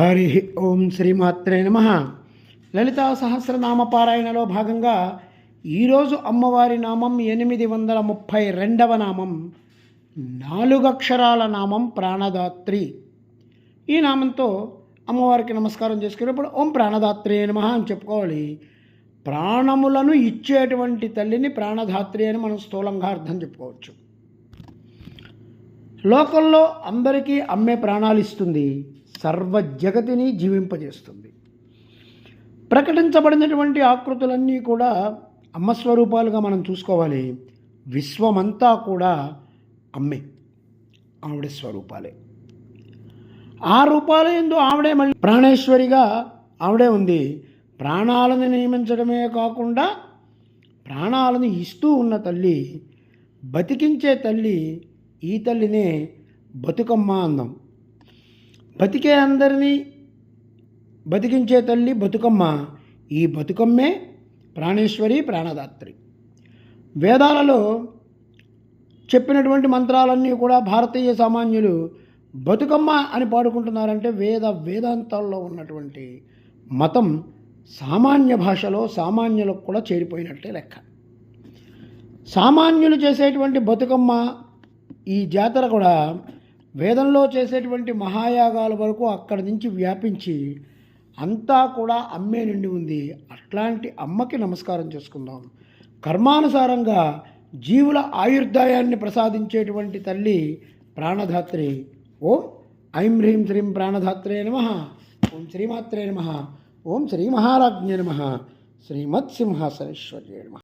హరి ఓం శ్రీమాత్రే నమ. లలితా సహస్రనామ పారాయణలో భాగంగా ఈరోజు అమ్మవారి నామం ఎనిమిది వందల ముప్పై రెండవ నామం నాలుగక్షరాల నామం ప్రాణదాత్రి. ఈ నామంతో అమ్మవారికి నమస్కారం చేసుకునేప్పుడు ఓం ప్రాణదాత్రి నమ అని చెప్పుకోవాలి. ప్రాణములను ఇచ్చేటువంటి తల్లిని ప్రాణధాత్రి అని మనం స్థూలంగా అర్థం చెప్పుకోవచ్చు. లోకంలో అందరికీ అమ్మే ప్రాణాలు ఇస్తుంది. సర్వ జగతిని జీవింపజేస్తుంది. ప్రకటించబడినటువంటి ఆకృతులన్నీ కూడా అమ్మ స్వరూపాలుగా మనం చూసుకోవాలి. విశ్వమంతా కూడా అమ్మే ఆవిడ స్వరూపాలే. ఆ రూపాల ఎందు ఆవిడే మళ్ళీ ప్రాణేశ్వరిగా ఆవిడే ఉంది. ప్రాణాలను నియమించడమే కాకుండా ప్రాణాలను ఇస్తూ ఉన్న తల్లి బతికించే తల్లి ఈ తల్లినే బతుకమ్మ అందం బతికే అందరినీ బతికించే తల్లి బతుకమ్మ. ఈ బతుకమ్మే ప్రాణేశ్వరి ప్రాణదాత్రి. వేదాలలో చెప్పినటువంటి మంత్రాలన్నీ కూడా భారతీయ సామాన్యులు బతుకమ్మ అని పాడుకుంటున్నారంటే వేద వేదాంతాల్లో ఉన్నటువంటి మతం సామాన్య భాషలో సామాన్యులకు కూడా చేరిపోయినట్టే లెక్క. సామాన్యులు చేసేటువంటి బతుకమ్మ ఈ జాతర కూడా వేదంలో చేసేటువంటి మహాయాగాల వరకు అక్కడి నుంచి వ్యాపించి అంతా కూడా అమ్మే నిండి ఉంది. అట్లాంటి అమ్మకి నమస్కారం చేసుకుందాం. కర్మానుసారంగా జీవుల ఆయుర్దాయాన్ని ప్రసాదించేటువంటి తల్లి ప్రాణధాత్రి. ఓం ఐం హ్రీం శ్రీం ప్రాణధాత్రే నమ. ఓం శ్రీమాత్రే నమ. ఓం శ్రీ మహారాజ్ఞే నమ. శ్రీమత్సింహాసనేశ్వర్యే నమ.